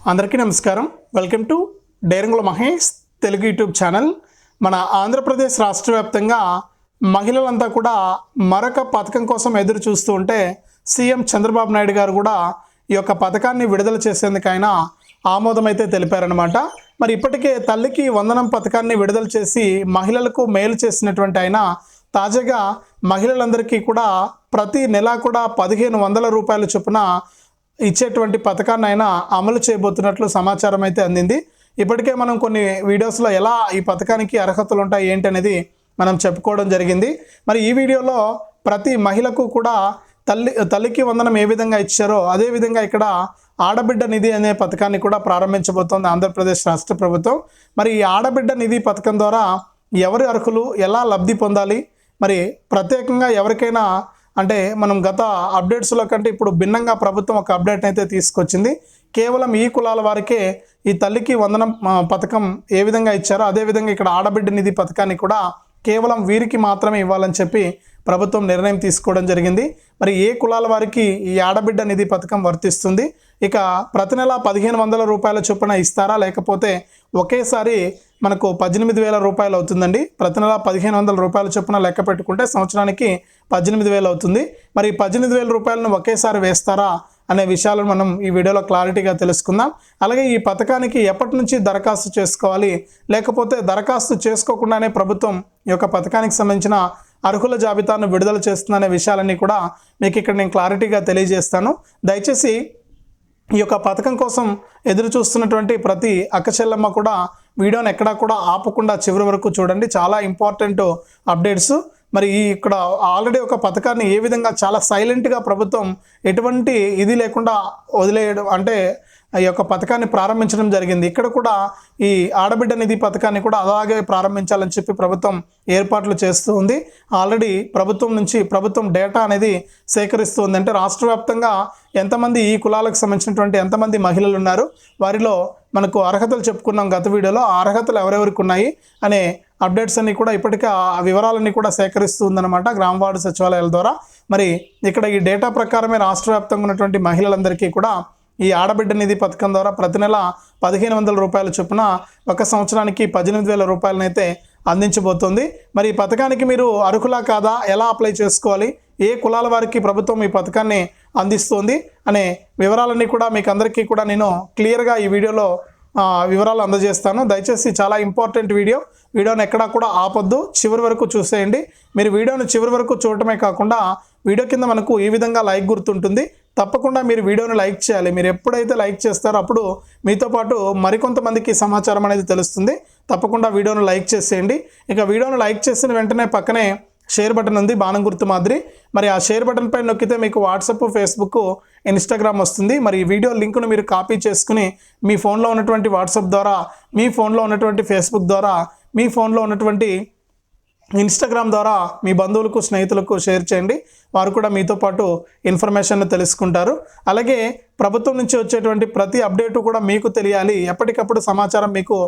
అందరికీ నమస్కారం. Welcome to డైరంగుల మహేష్ తెలుగు యూట్యూబ్ ఛానల్. మన ఆంధ్రప్రదేశ్ రాష్ట్ర వ్యాప్తంగా మహిళలంతా కూడా మరొక పథకం కోసం ఎదురు చూస్తూ ఉంటే సీఎం చంద్రబాబు నాయుడు గారు కూడా ఈ యొక్క పథకాన్ని విడుదల చేసేందుకు ఆమోదమైతే తెలిపారనమాట మరి ఇప్పటికే తల్లికి వందనం పథకాన్ని విడుదల చేసి మహిళలకు మేలు చేసినటువంటి ఆయన తాజాగా మహిళలందరికీ కూడా ప్రతి నెల కూడా పదిహేను వందల రూపాయల చొప్పున ఇచ్చేటువంటి పథకాన్ని ఆయన అమలు చేయబోతున్నట్లు సమాచారం అయితే అందింది. ఇప్పటికే మనం కొన్ని వీడియోస్లో ఎలా ఈ పథకానికి అర్హతలు ఉంటాయి ఏంటి అనేది మనం చెప్పుకోవడం జరిగింది. మరి ఈ వీడియోలో ప్రతి మహిళకు కూడా తల్లి తల్లికి వందనం ఏ విధంగా ఇచ్చారో అదేవిధంగా ఇక్కడ ఆడబిడ్డ నిధి అనే పథకాన్ని కూడా ప్రారంభించబోతోంది ఆంధ్రప్రదేశ్ రాష్ట్ర ప్రభుత్వం. మరి ఈ ఆడబిడ్డ నిధి పథకం ద్వారా ఎవరి అర్హులు ఎలా లబ్ధి పొందాలి మరి ప్రత్యేకంగా ఎవరికైనా అంటే మనం గత అప్డేట్స్లో కంటే ఇప్పుడు భిన్నంగా ప్రభుత్వం ఒక అప్డేట్ అయితే తీసుకొచ్చింది. కేవలం ఈ కులాల వారికే ఈ తల్లికి వందనం పథకం ఏ విధంగా ఇచ్చారో అదేవిధంగా ఇక్కడ ఆడబిడ్డ నిధి పథకాన్ని కూడా కేవలం వీరికి మాత్రమే ఇవ్వాలని చెప్పి ప్రభుత్వం నిర్ణయం తీసుకోవడం జరిగింది. మరి ఏ కులాల వారికి ఈ ఆడబిడ్డ నిధి పథకం వర్తిస్తుంది? ఇక ప్రతి నెల పదిహేను వందల రూపాయల చొప్పున ఇస్తారా? లేకపోతే ఒకేసారి మనకు పద్దెనిమిది వేల రూపాయలు అవుతుందండి. ప్రతి నెల పదిహేను వందల రూపాయలు చొప్పున లెక్క పెట్టుకుంటే సంవత్సరానికి పద్దెనిమిది వేలు అవుతుంది. మరి పద్దెనిమిది వేల రూపాయలను ఒకేసారి వేస్తారా అనే విషయాలను మనం ఈ వీడియోలో క్లారిటీగా తెలుసుకుందాం. అలాగే ఈ పథకానికి ఎప్పటి నుంచి దరఖాస్తు చేసుకోవాలి? లేకపోతే దరఖాస్తు చేసుకోకుండానే ప్రభుత్వం ఈ యొక్క పథకానికి సంబంధించిన అర్హుల జాబితాను విడుదల చేస్తుందనే విషయాలన్నీ కూడా మీకు ఇక్కడ నేను క్లారిటీగా తెలియజేస్తాను. దయచేసి ఈ యొక్క పథకం కోసం ఎదురు చూస్తున్నటువంటి ప్రతి అక్కచెల్లమ్మ కూడా వీడియోని ఎక్కడా కూడా ఆపకుండా చివరి వరకు చూడండి. చాలా ఇంపార్టెంట్ అప్డేట్స్. మరి ఈ ఇక్కడ ఆల్రెడీ ఒక పథకాన్ని ఏ విధంగా చాలా సైలెంట్గా ప్రభుత్వం ఎటువంటి ఇది లేకుండా వదిలేయడం అంటే ఈ యొక్క పథకాన్ని ప్రారంభించడం జరిగింది. ఇక్కడ కూడా ఈ ఆడబిడ్డ నిధి పథకాన్ని కూడా అలాగే ప్రారంభించాలని చెప్పి ప్రభుత్వం ఏర్పాట్లు చేస్తూ ఉంది. ఆల్రెడీ ప్రభుత్వం నుంచి ప్రభుత్వం డేటా అనేది సేకరిస్తుంది అంటే రాష్ట్ర వ్యాప్తంగా ఎంతమంది ఈ కులాలకు సంబంధించినటువంటి ఎంతమంది మహిళలు ఉన్నారు? వారిలో మనకు అర్హతలు చెప్పుకున్నాం గత వీడియోలో. ఆ అర్హతలు ఎవరెవరికి ఉన్నాయి? అనే అప్డేట్స్ అన్ని కూడా ఇప్పటికే ఆ వివరాలన్నీ కూడా సేకరిస్తుందన్నమాట గ్రామ వార్డు సచివాలయాల ద్వారా. మరి ఇక్కడ ఈ డేటా ప్రకారమే రాష్ట్ర వ్యాప్తంగా ఉన్నటువంటి మహిళలందరికీ కూడా ఈ ఆడబిడ్డ నిధి పథకం ద్వారా ప్రతి నెల పదిహేను వందల రూపాయల చొప్పున ఒక సంవత్సరానికి పద్దెనిమిది వేల రూపాయలనైతే అందించబోతోంది. మరి ఈ పథకానికి మీరు అర్హులా కాదా? ఎలా అప్లై చేసుకోవాలి? ఏ కులాల వారికి ప్రభుత్వం ఈ పథకాన్ని అందిస్తోంది? అనే వివరాలన్నీ కూడా మీకు అందరికీ కూడా నేను క్లియర్గా ఈ వీడియోలో వివరాలు అందజేస్తాను. దయచేసి చాలా ఇంపార్టెంట్ వీడియో. వీడియోని ఎక్కడా కూడా ఆపొద్దు. చివరి వరకు చూసేయండి. మీరు వీడియోను చివరి వరకు చూడటమే కాకుండా వీడియో కింద మనకు ఈ విధంగా లైక్ గుర్తుంటుంది. తప్పకుండా మీరు వీడియోని లైక్ చేయాలి. మీరు ఎప్పుడైతే లైక్ చేస్తారో అప్పుడు మీతో పాటు మరికొంతమందికి సమాచారం అనేది తెలుస్తుంది. తప్పకుండా వీడియోను లైక్ చేసేయండి. ఇక వీడియోను లైక్ చేసిన వెంటనే పక్కనే షేర్ బటన్ ఉంది బాణం గుర్తు మాదిరి. మరి ఆ షేర్ బటన్ పై నొక్కితే మీకు వాట్సాప్ ఫేస్బుక్ ఇన్స్టాగ్రామ్ వస్తుంది. మరి ఈ వీడియో లింక్ను మీరు కాపీ చేసుకుని మీ ఫోన్లో ఉన్నటువంటి వాట్సాప్ ద్వారా మీ ఫోన్లో ఉన్నటువంటి ఫేస్బుక్ ద్వారా మీ ఫోన్లో ఉన్నటువంటి ఇన్స్టాగ్రామ్ ద్వారా మీ బంధువులకు స్నేహితులకు షేర్ చేయండి. వారు కూడా మీతో పాటు ఇన్ఫర్మేషన్ తెలుసుకుంటారు. అలాగే ప్రభుత్వం నుంచి వచ్చేటువంటి ప్రతి అప్డేటు కూడా మీకు తెలియాలి. ఎప్పటికప్పుడు సమాచారం మీకు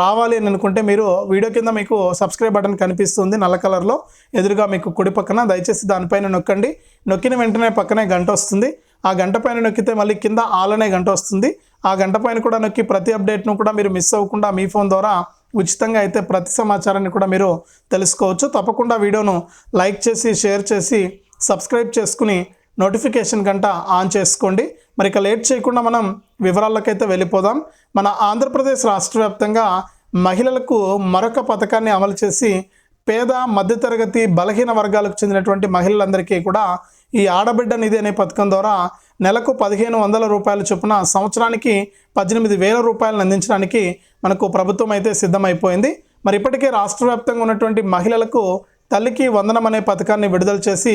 రావాలి అని అనుకుంటే మీరు వీడియో కింద మీకు సబ్స్క్రైబ్ బటన్ కనిపిస్తుంది నల్ల కలర్లో. ఎదురుగా మీకు కుడి పక్కన దయచేసి దానిపైన నొక్కండి. నొక్కిన వెంటనే పక్కనే గంట వస్తుంది. ఆ గంట పైన నొక్కితే మళ్ళీ కింద ఆలనే గంట వస్తుంది. ఆ గంట పైన కూడా నొక్కి ప్రతి అప్డేట్ను కూడా మీరు మిస్ అవ్వకుండా మీ ఫోన్ ద్వారా ఉచితంగా అయితే ప్రతి సమాచారాన్ని కూడా మీరు తెలుసుకోవచ్చు. తప్పకుండా వీడియోను లైక్ చేసి షేర్ చేసి సబ్స్క్రైబ్ చేసుకుని నోటిఫికేషన్ గంట ఆన్ చేసుకోండి. మరి ఇక లేట్ చేయకుండా మనం వివరాలకైతే వెళ్ళిపోదాం. మన ఆంధ్రప్రదేశ్ రాష్ట్ర వ్యాప్తంగా మహిళలకు మరొక పథకాన్ని అమలు చేసి పేద మధ్యతరగతి బలహీన వర్గాలకు చెందినటువంటి మహిళలందరికీ కూడా ఈ ఆడబిడ్డ నిధి అనే పథకం ద్వారా నెలకు పదిహేను వందల రూపాయల చొప్పున సంవత్సరానికి పద్దెనిమిది వేల రూపాయలను అందించడానికి మనకు ప్రభుత్వం అయితే సిద్ధమైపోయింది. మరి ఇప్పటికే రాష్ట్ర వ్యాప్తంగా ఉన్నటువంటి మహిళలకు తల్లికి వందనం అనే పథకాన్ని విడుదల చేసి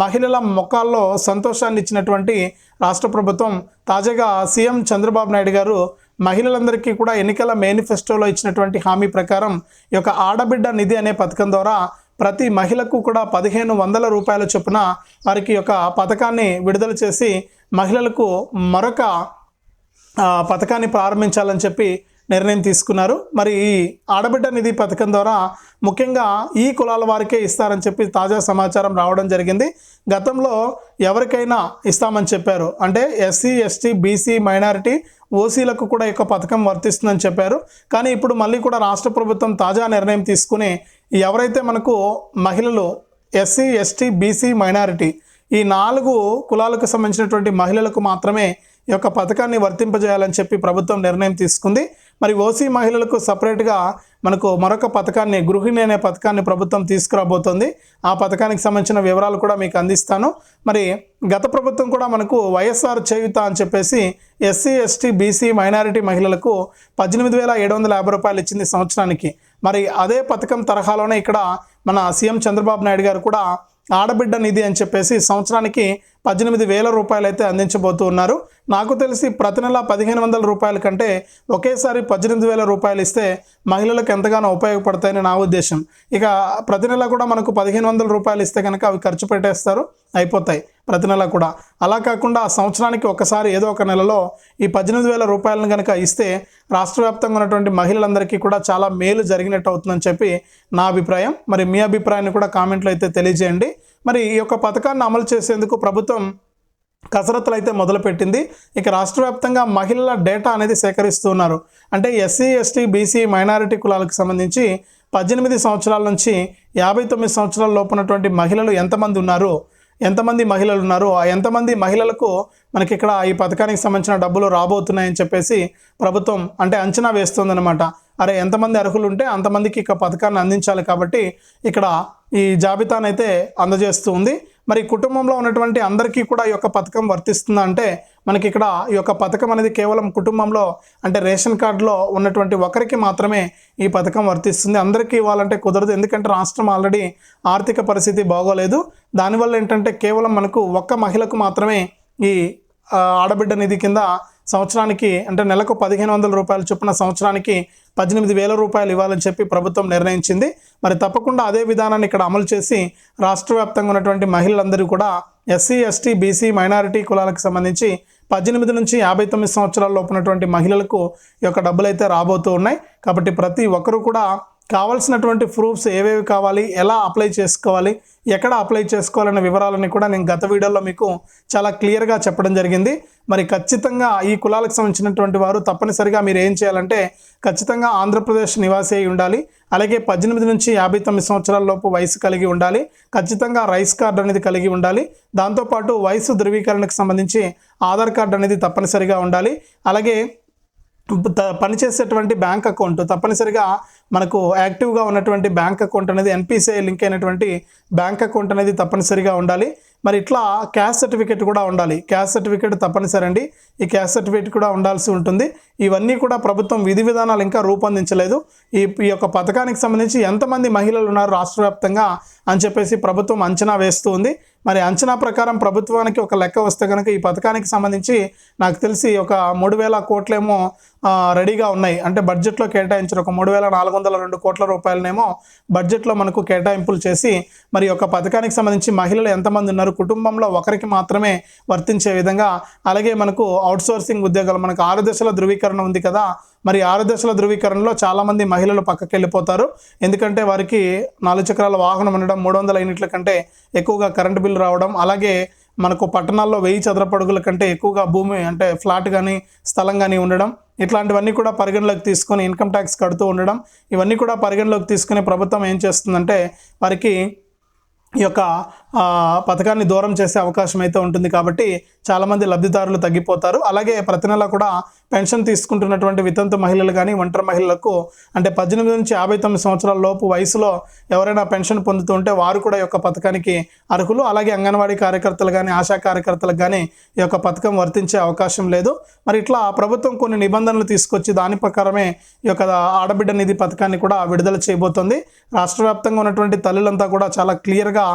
మహిళల ముఖాల్లో సంతోషాన్ని ఇచ్చినటువంటి రాష్ట్ర ప్రభుత్వం తాజాగా సీఎం చంద్రబాబు నాయుడు గారు మహిళలందరికీ కూడా ఎన్నికల మేనిఫెస్టోలో ఇచ్చినటువంటి హామీ ప్రకారం ఈ యొక్క ఆడబిడ్డ నిధి అనే పథకం ద్వారా ప్రతి మహిళకు కూడా పదిహేను వందల రూపాయల చొప్పున వారికి యొక్క పథకాన్ని విడుదల చేసి మహిళలకు మరొక పథకాన్ని ప్రారంభించాలని చెప్పి నిర్ణయం తీసుకున్నారు. మరి ఈ ఆడబిడ్డ నిధి పథకం ద్వారా ముఖ్యంగా ఈ కులాల వారికే ఇస్తారని చెప్పి తాజా సమాచారం రావడం జరిగింది. గతంలో ఎవరికైనా ఇస్తామని చెప్పారు. అంటే ఎస్సీ ఎస్టీ బీసీ మైనారిటీ ఓసీలకు కూడా ఈ పథకం వర్తిస్తుందని చెప్పారు. కానీ ఇప్పుడు మళ్ళీ కూడా రాష్ట్ర ప్రభుత్వం తాజా నిర్ణయం తీసుకుని ఎవరైతే మనకు మహిళలు ఎస్సీ ఎస్టీ బీసీ మైనారిటీ ఈ నాలుగు కులాలకు సంబంధించినటువంటి మహిళలకు మాత్రమే ఈ యొక్క పథకాన్ని వర్తింపజేయాలని చెప్పి ప్రభుత్వం నిర్ణయం తీసుకుంది. మరి ఓసీ మహిళలకు సపరేట్గా మనకు మరొక పథకాన్ని గృహిణి అనే పథకాన్ని ప్రభుత్వం తీసుకురాబోతోంది. ఆ పథకానికి సంబంధించిన వివరాలు కూడా మీకు అందిస్తాను. మరి గత ప్రభుత్వం కూడా మనకు వైఎస్ఆర్ చేయుత అని చెప్పేసి ఎస్సీ ఎస్టీ బీసీ మైనారిటీ మహిళలకు పద్దెనిమిది వేల ఏడు వందల యాభై రూపాయలు ఇచ్చింది సంవత్సరానికి. మరి అదే పథకం తరహాలోనే ఇక్కడ మన సీఎం చంద్రబాబు నాయుడు గారు కూడా ఆడబిడ్డ నిధి అని చెప్పేసి సంవత్సరానికి పద్దెనిమిది వేల రూపాయలు అయితే అందించబోతూ ఉన్నారు. నాకు తెలిసి ప్రతి నెల పదిహేను వందల రూపాయల కంటే ఒకేసారి పద్దెనిమిది వేల రూపాయలు ఇస్తే మహిళలకు ఎంతగానో ఉపయోగపడతాయని నా ఉద్దేశం. ఇక ప్రతి నెల కూడా మనకు పదిహేను వందల రూపాయలు ఇస్తే కనుక అవి ఖర్చు పెట్టేస్తారు అయిపోతాయి. ప్రతి నెల కూడా. అలా కాకుండా సంవత్సరానికి ఒకసారి ఏదో ఒక నెలలో ఈ పద్దెనిమిది వేల రూపాయలను కనుక ఇస్తే రాష్ట్ర వ్యాప్తంగా ఉన్నటువంటి మహిళలందరికీ కూడా చాలా మేలు జరిగినట్టు అవుతుందని చెప్పి నా అభిప్రాయం. మరి మీ అభిప్రాయాన్ని కూడా కామెంట్లో అయితే తెలియజేయండి. మరి ఈ యొక్క పథకాన్ని అమలు చేసేందుకు ప్రభుత్వం కసరత్తులు అయితే మొదలుపెట్టింది. ఇక రాష్ట్ర వ్యాప్తంగా మహిళల డేటా అనేది సేకరిస్తున్నారు. అంటే ఎస్సీ ఎస్టీ బీసీ మైనారిటీ కులాలకు సంబంధించి పద్దెనిమిది సంవత్సరాల నుంచి యాభై తొమ్మిది సంవత్సరాల లోపు ఉన్నటువంటి మహిళలు ఎంతమంది ఉన్నారు? ఎంతమంది మహిళలు ఉన్నారు? ఆ ఎంతమంది మహిళలకు మనకి ఇక్కడ ఈ పథకానికి సంబంధించిన డబ్బులు రాబోతున్నాయని చెప్పేసి ప్రభుత్వం అంటే అంచనా వేస్తుందన్నమాట. అరే ఎంతమంది అర్హులు ఉంటే అంతమందికి ఇక పథకాన్ని అందించాలి కాబట్టి ఇక్కడ ఈ జాబితానైతే అందజేస్తూ ఉంది. మరి కుటుంబంలో ఉన్నటువంటి అందరికీ కూడా ఈ యొక్క పథకం వర్తిస్తుందా అంటే మనకి ఇక్కడ ఈ యొక్క పథకం అనేది కేవలం కుటుంబంలో అంటే రేషన్ కార్డులో ఉన్నటువంటి ఒకరికి మాత్రమే ఈ పథకం వర్తిస్తుంది. అందరికీ ఇవ్వాలంటే కుదరదు. ఎందుకంటే రాష్ట్రం ఆల్రెడీ ఆర్థిక పరిస్థితి బాగోలేదు. దానివల్ల ఏంటంటే కేవలం మనకు ఒక్క మహిళకు మాత్రమే ఈ ఆడబిడ్డ నిధి కింద సంవత్సరానికి అంటే నెలకు పదిహేను వందల రూపాయల చొప్పున సంవత్సరానికి పద్దెనిమిది వేల రూపాయలు ఇవ్వాలని చెప్పి ప్రభుత్వం నిర్ణయించింది. మరి తప్పకుండా అదే విధానాన్ని ఇక్కడ అమలు చేసి రాష్ట్ర వ్యాప్తంగా ఉన్నటువంటి మహిళలందరూ కూడా ఎస్సీ ఎస్టీ బీసీ మైనారిటీ కులాలకు సంబంధించి పద్దెనిమిది నుంచి యాభై తొమ్మిది సంవత్సరాల లోపు ఉన్నటువంటి మహిళలకు ఈ యొక్క డబ్బులు అయితే రాబోతూ ఉన్నాయి. కాబట్టి ప్రతి ఒక్కరూ కూడా కావాల్సినటువంటి ప్రూఫ్స్ ఏవేవి కావాలి ఎలా అప్లై చేసుకోవాలి ఎక్కడ అప్లై చేసుకోవాలనే వివరాలని కూడా నేను గత వీడియోలో మీకు చాలా క్లియర్గా చెప్పడం జరిగింది. మరి ఖచ్చితంగా ఈ కులాలకు సంబంధించినటువంటి వారు తప్పనిసరిగా మీరు ఏం చేయాలంటే ఖచ్చితంగా ఆంధ్రప్రదేశ్ నివాసి అయి ఉండాలి. అలాగే పద్దెనిమిది నుంచి యాభై తొమ్మిది సంవత్సరాల లోపు వయసు కలిగి ఉండాలి. ఖచ్చితంగా రైస్ కార్డు అనేది కలిగి ఉండాలి. దాంతోపాటు వయసు ధృవీకరణకు సంబంధించి ఆధార్ కార్డు అనేది తప్పనిసరిగా ఉండాలి. అలాగే పనిచేసేటువంటి బ్యాంక్ అకౌంట్ తప్పనిసరిగా మనకు యాక్టివ్గా ఉన్నటువంటి బ్యాంక్ అకౌంట్ అనేది ఎన్పిసిఐ లింక్ అయినటువంటి బ్యాంక్ అకౌంట్ అనేది తప్పనిసరిగా ఉండాలి. మరి ఇట్లా క్యాష్ సర్టిఫికేట్ కూడా ఉండాలి. క్యాష్ సర్టిఫికేట్ తప్పనిసరి అండి. ఈ క్యాష్ సర్టిఫికేట్ కూడా ఉండాల్సి ఉంటుంది. ఇవన్నీ కూడా ప్రభుత్వం విధి విధానాలు ఇంకా రూపొందించలేదు. ఈ ఈ యొక్క పథకానికి సంబంధించి ఎంతమంది మహిళలు ఉన్నారు రాష్ట్ర వ్యాప్తంగా అని చెప్పేసి ప్రభుత్వం అంచనా వేస్తూ ఉంది. మరి అంచనా ప్రకారం ప్రభుత్వానికి ఒక లెక్క వస్తే కనుక ఈ పథకానికి సంబంధించి నాకు తెలిసి ఒక మూడు వేల కోట్లేమో రెడీగా ఉన్నాయి. అంటే బడ్జెట్లో కేటాయించిన ఒక మూడు వేల నాలుగు వందల రెండు కోట్ల రూపాయలనేమో బడ్జెట్లో మనకు కేటాయింపులు చేసి మరి ఒక పథకానికి సంబంధించి మహిళలు ఎంతమంది ఉన్నారు కుటుంబంలో ఒకరికి మాత్రమే వర్తించే విధంగా అలాగే మనకు అవుట్సోర్సింగ్ ఉద్యోగాలు మనకు ఆరు దశల ధృవీకరణ ఉంది కదా మరి ఆరు దశల ధృవీకరణలో చాలామంది మహిళలు పక్కకి వెళ్ళిపోతారు. ఎందుకంటే వారికి నాలుగు చక్రాల వాహనం ఉండడం మూడు వందల యూనిట్ల కంటే ఎక్కువగా కరెంటు బిల్లు రావడం అలాగే మనకు పట్టణాల్లో వెయ్యి చదరపడుగుల కంటే ఎక్కువగా భూమి అంటే ఫ్లాట్ కానీ స్థలం కానీ ఉండడం ఇట్లాంటివన్నీ కూడా పరిగణలోకి తీసుకొని ఇన్కమ్ ట్యాక్స్ కడుతూ ఉండడం ఇవన్నీ కూడా పరిగణలోకి తీసుకుని ప్రభుత్వం ఏం చేస్తుందంటే వారికి ఈ యొక్క పథకాన్ని దూరం చేసే అవకాశం అయితే ఉంటుంది కాబట్టి చాలామంది లబ్ధిదారులు తగ్గిపోతారు. అలాగే ప్రతి నెల కూడా పెన్షన్ తీసుకుంటున్నటువంటి వితంతు మహిళలు కానీ ఒంటరి మహిళలకు అంటే పద్దెనిమిది నుంచి యాభై తొమ్మిది సంవత్సరాల లోపు వయసులో ఎవరైనా పెన్షన్ పొందుతుంటే వారు కూడా ఈ యొక్క పథకానికి అర్హులు. అలాగే అంగన్వాడీ కార్యకర్తలు కానీ ఆశా కార్యకర్తలకు కానీ ఈ యొక్క పథకం వర్తించే అవకాశం లేదు. మరి ఇట్లా ప్రభుత్వం కొన్ని నిబంధనలు తీసుకొచ్చి దాని ప్రకారమే ఈ యొక్క ఆడబిడ్డ నిధి పథకాన్ని కూడా విడుదల చేయబోతోంది. రాష్ట్ర వ్యాప్తంగా ఉన్నటువంటి తల్లులంతా కూడా చాలా క్లియర్గా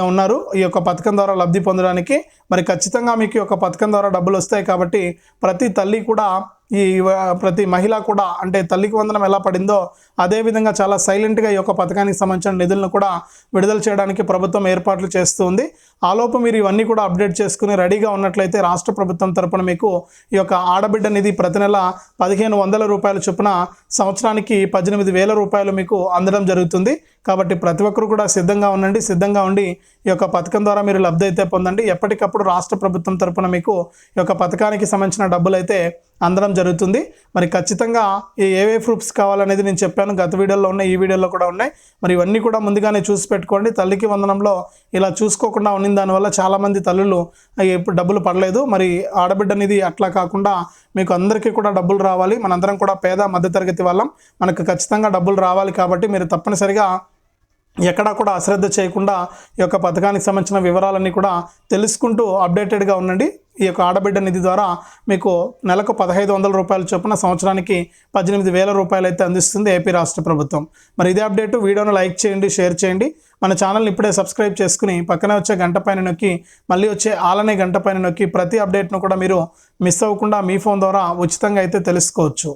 ఉన్నారు ఈ యొక్క పథకం ద్వారా లబ్ధి పొందడానికి మరి ఖచ్చితంగా మీకు ఒక పథకం ద్వారా డబ్బులు వస్తాయి కాబట్టి ప్రతి తల్లి కూడా ఈ ప్రతి మహిళ కూడా అంటే తల్లికి వందనం ఎలా పడిందో అదేవిధంగా చాలా సైలెంట్గా ఈ యొక్క పథకానికి సంబంధించిన నిధులను కూడా విడుదల చేయడానికి ప్రభుత్వం ఏర్పాట్లు చేస్తూ ఉంది. ఆలోపు మీరు ఇవన్నీ కూడా అప్డేట్ చేసుకుని రెడీగా ఉన్నట్లయితే రాష్ట్ర ప్రభుత్వం తరపున మీకు ఈ యొక్క ఆడబిడ్డ నిధి ప్రతి నెల పదిహేను వందల రూపాయల చొప్పున సంవత్సరానికి పద్దెనిమిది వేల రూపాయలు మీకు అందడం జరుగుతుంది. కాబట్టి ప్రతి ఒక్కరు కూడా సిద్ధంగా ఉండండి సిద్ధంగా ఉండి ఈ యొక్క పథకం ద్వారా మీరు లబ్ధి అయితే పొందండి. ఎప్పటికప్పుడు రాష్ట్ర ప్రభుత్వం తరపున మీకు ఈ యొక్క పథకానికి సంబంధించిన డబ్బులు అయితే అందడం జరుగుతుంది. మరి ఖచ్చితంగా ఏ ఏవే ప్రూఫ్స్ కావాలనేది నేను చెప్పాను. గత వీడియోలో ఉన్నాయి ఈ వీడియోలో కూడా ఉన్నాయి. మరి ఇవన్నీ కూడా ముందుగానే చూసి పెట్టుకోండి. తల్లికి వందనంలో ఇలా చూసుకోకుండా ఉన్న దానివల్ల చాలామంది తల్లులు ఎప్పుడు డబ్బులు పడలేదు. మరి ఆడబిడ్డ అనేది అట్లా కాకుండా మీకు అందరికీ కూడా డబ్బులు రావాలి. మనందరం కూడా పేద మధ్యతరగతి వాళ్ళం. మనకు ఖచ్చితంగా డబ్బులు రావాలి కాబట్టి మీరు తప్పనిసరిగా ఎక్కడా కూడా అశ్రద్ధ చేయకుండా ఈ యొక్క పథకానికి సంబంధించిన వివరాలన్నీ కూడా తెలుసుకుంటూ అప్డేటెడ్గా ఉండండి. ఈ యొక్క ఆడబిడ్డ నిధి ద్వారా మీకు నెలకు పదహైదు వందల రూపాయల చొప్పున సంవత్సరానికి పద్దెనిమిది వేల రూపాయలు అయితే అందిస్తుంది ఏపీ రాష్ట్ర ప్రభుత్వం. మరి ఇదే అప్డేట్ వీడియోను లైక్ చేయండి షేర్ చేయండి. మన ఛానల్ని ఇప్పుడే సబ్స్క్రైబ్ చేసుకుని పక్కనే వచ్చే గంట పైన నొక్కి మళ్ళీ వచ్చే ఆలనే గంట పైన నొక్కి ప్రతి అప్డేట్ను కూడా మీరు మిస్ అవ్వకుండా మీ ఫోన్ ద్వారా ఉచితంగా అయితే తెలుసుకోవచ్చు.